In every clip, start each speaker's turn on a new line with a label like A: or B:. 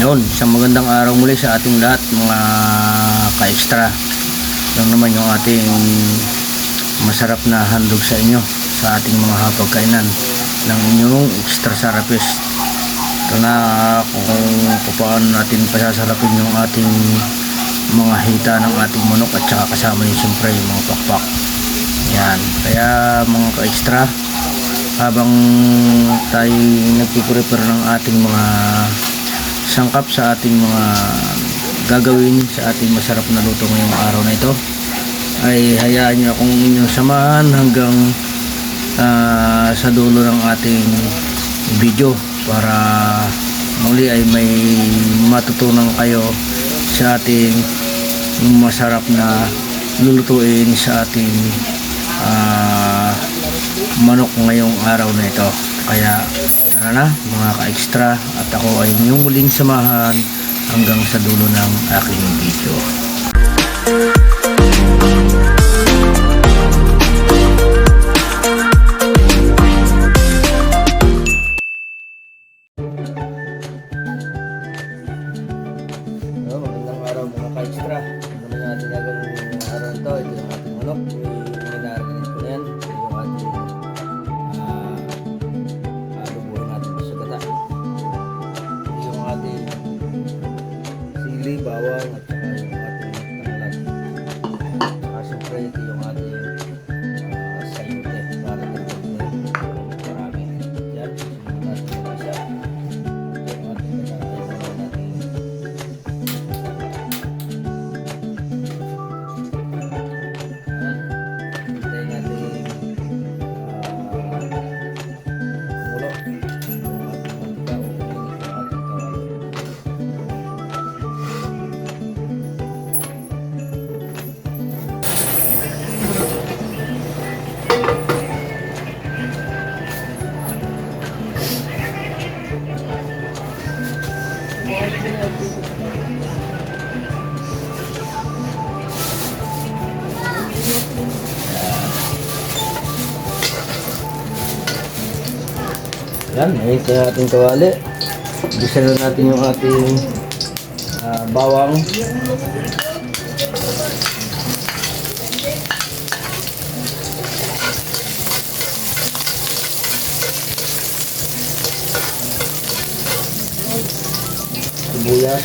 A: Yun, isang magandang araw muli sa ating lahat mga ka-extra. Yan naman yung ating masarap na handog sa inyo sa ating mga hapagkainan ng inyong extra sarapis. Ito na kung paano natin pasasarapin yung ating mga hita ng ating manok at saka kasama yung siyempre yung mga pakpak. Yan. Kaya mga ka-extra, habang tayo nagpiprepare ng ating mga sangkap sa ating mga gagawin sa ating masarap na luto ngayong araw na ito ay hayaan nyo akong inyong samahan hanggang ah, sa dulo ng ating video para muli ay may matutunan kayo sa ating masarap na lulutuin sa ating ah, manok ngayong araw na ito. Kaya tara na mga ka-extra at ako ay inyong muling samahan hanggang sa dulo ng aking video. Hello, magandang araw mga ka-extra. Yan, ayun sa ating kawali. Bisa na natin yung ating ah, bawang. Sibuyas.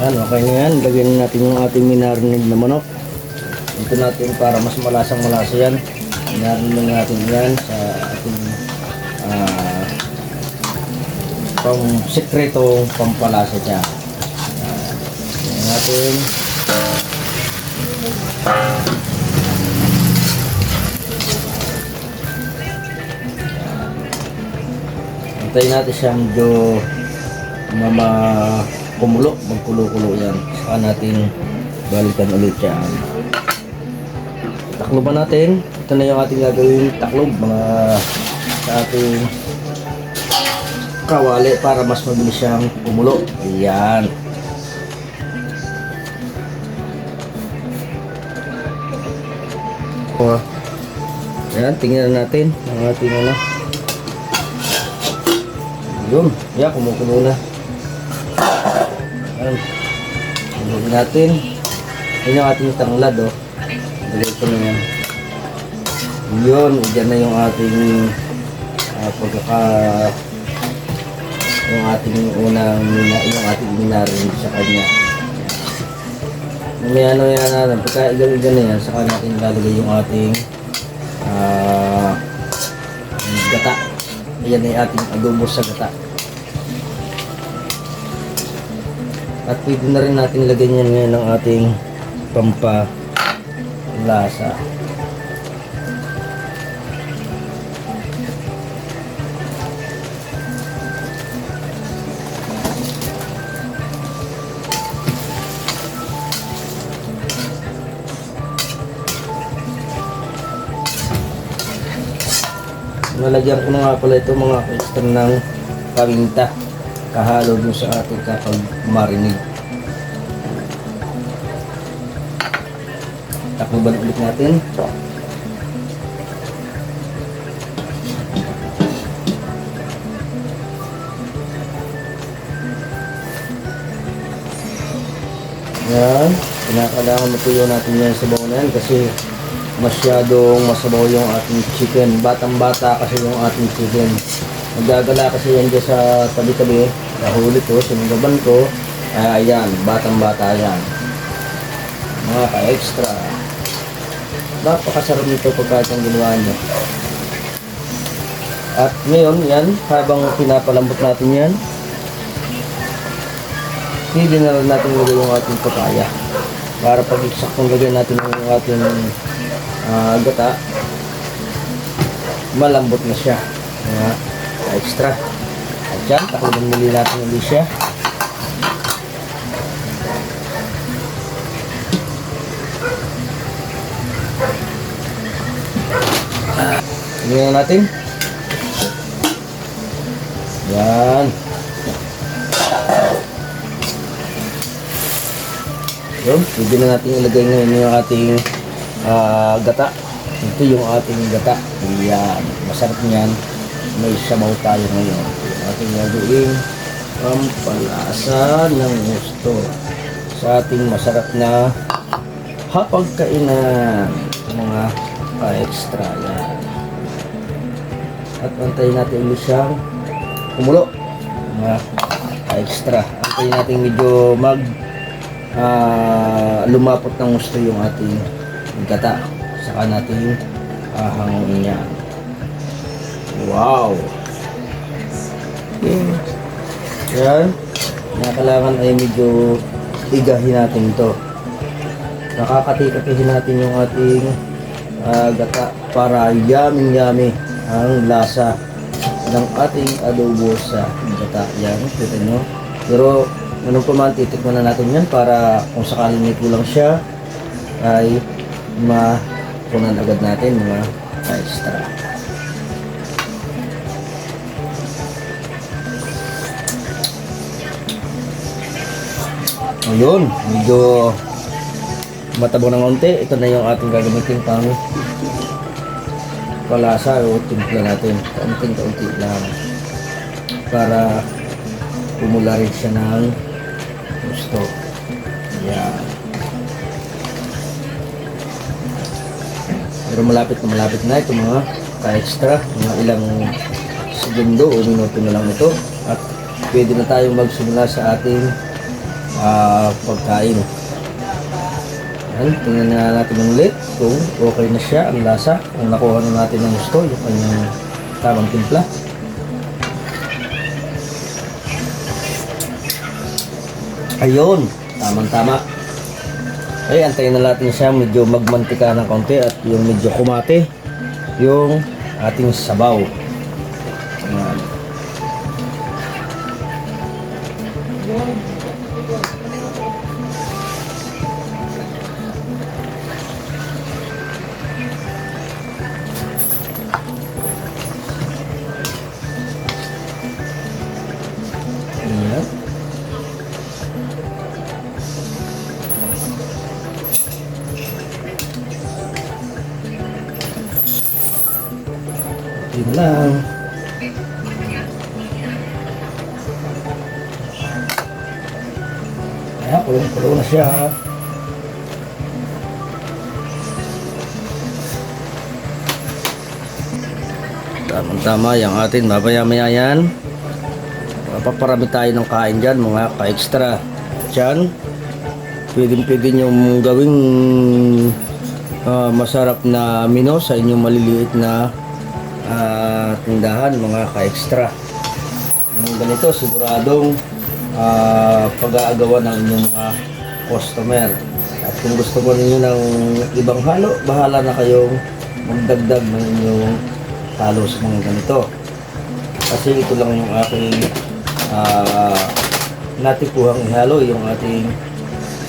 A: Yan, okay na yan. Lagyan na natin yung ating minarinig na manok. Ito natin para mas malasang malasa yan. Minarinig natin yan sa ating ah pang sekreto pampalasa. Ah, yan natin. Antayin natin siya medyo mama kumulo, magkulo-kulo yan. Saka natin balikan ulit yan. Takloban natin. Ito na yung ating gagawin taklob mga sa ating kawali para mas mabilis siyang kumulo. Ayan. O, Ayan, tingnan natin ang ating ano. Yun, yeah, kumukulo na. Ayan. Ilagay natin. Yan yung ating tanglad, oh. Ko na yan. Yun, dyan na yung ating ah, pagkaka yung ating unang yung ating minarin sa kanya. May ano yan natin, pagka igal-igal na yan, saka natin lalagay yung ating ah gata. Yan ay ating adobo sa gata. At pwede na rin natin lagyan yan ngayon ng ating pampalasa. Nalagyan ko na nga pala ito mga extra ng paminta kahalo dun sa ating kapag marinig. Takbuban ulit natin. Yan. Kinakailangan matuyo natin yan sa bawo na yan kasi masyadong masabaw yung ating chicken. Batang-bata kasi yung ating chicken. Nagagala kasi yan dyan sa tabi-tabi. Nahuli ko, sinugaban ko. Kaya ayan, batang-bata yan. Mga ka-extra. Napakasarap nito pagka itong ginawa nyo. At ngayon, yan, habang pinapalambot natin yan, hindi na rin natin lagay yung ating papaya. Para pag saktong lagay natin yung ating ah, gata, malambot na siya. Mga extra. At yan, takuluban muli natin ulit siya. Tingnan natin. Yan. Yun, pwede na natin ilagay ngayon yung ating ah, gata. Ito yung ating gata. Yan, masarap niyan. May sabaw tayo ngayon. Ating gagawin pampalasa ng gusto sa ating masarap na hapagkainan mga pa-extra yan. At antayin natin ulit siyang kumulo mga pa-extra. Antayin natin medyo mag ah, lumapot ng gusto yung ating gata. Saka natin ahangin niya. Wow! Okay. Yan. Na kailangan ay medyo igahin natin ito. Nakakati-katihin natin yung ating ah, gata para yummy-yummy ang lasa ng ating adobo sa gata. Yan, kita nyo. Pero ganun pa man, titikman na natin yan para kung sakaling may kulang siya ay mapunan agad natin mga extra. Ayun, medyo matabo ng konti. Ito na yung ating gagamitin pang palasa o timpla natin. Kaunting-kaunti lang. Para pumula rin siya ng gusto. Yan. Pero malapit na malapit na ito mga ka-extra. Mga ilang segundo o minuto na lang ito. At pwede na tayong magsimula sa ating ah, pagkain. Yan, tingnan na natin ulit kung okay na siya, ang lasa, kung nakuha na natin ng gusto, yung kanyang tamang timpla. Ayun, tamang-tama. Ay, antayin na natin siya medyo magmantika ng konti at yung medyo kumate yung ating sabaw. Yan. Yun lang. Ayan, kulong-kulo na siya. Tamang-tama yung atin. Mamaya-maya yan. Paparami tayo ng kain dyan, mga ka-extra. Diyan, pwedeng-pwede nyo gawing ah, masarap na mino sa inyong maliliit na ah, tindahan, mga ka-extra. Yung ganito, siguradong ah, pag-aagawan ng inyong mga customer. At kung gusto mo ninyo ng ibang halo, bahala na kayong magdagdag ng inyong halo sa mga ganito. Kasi ito lang yung aking ah, natipuhang ihalo, yung ating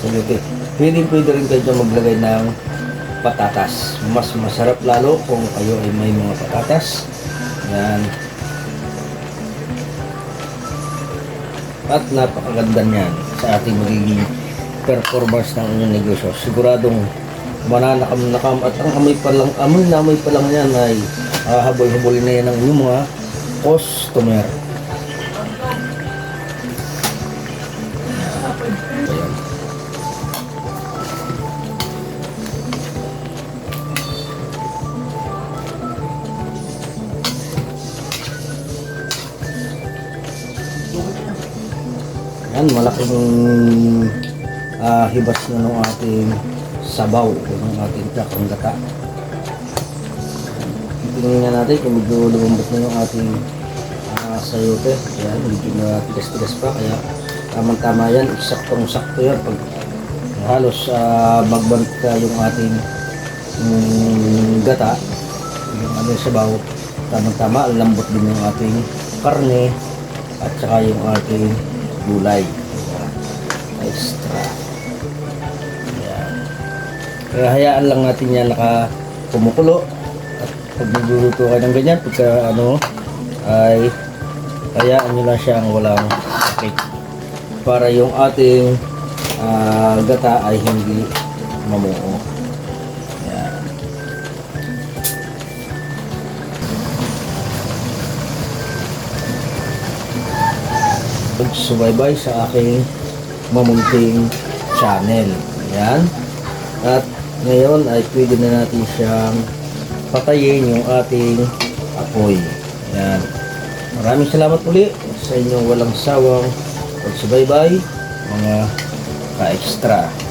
A: saluti. Pwede pwede rin kayo maglagay ng patatas. Mas masarap lalo kung kayo ay may mga patatas. Yan. At napakaganda niyan sa ating magiging performance ng inyong negosyo. Siguradong mananakam-nakam at ang amoy pa lang, amoy na amoy pa lang yan ay uh, habol-habulin na yan ng inyong mga customer. Yan, malaking ah, hibas na ng ating sabaw, ng ating takong gata. Tingnan natin kung medyo lumambot na yung ating ah, sayote. Yan, medyo na tigas-tigas pa, kaya tamang-tama yan, saktong-sakto yan. Pag halos uh, magbanta yung ating mm, gata, yung ano yung sabaw, tamang-tama, ang lambot din yung ating karne at saka yung ating gulay. Extra. Ayan. Kaya hayaan lang natin yan naka kumukulo at pag nagluluto ka ng ganyan, pagka ano, ay hayaan nyo lang siya ang walang sakit para yung ating ah, gata ay hindi mamuo. Pagsubaybay sa aking mamunting channel. Ayan. At ngayon ay pwede na natin siyang patayin yung ating apoy. Ayan. Maraming salamat uli sa inyong walang sawang pagsubaybay, mga ka-extra.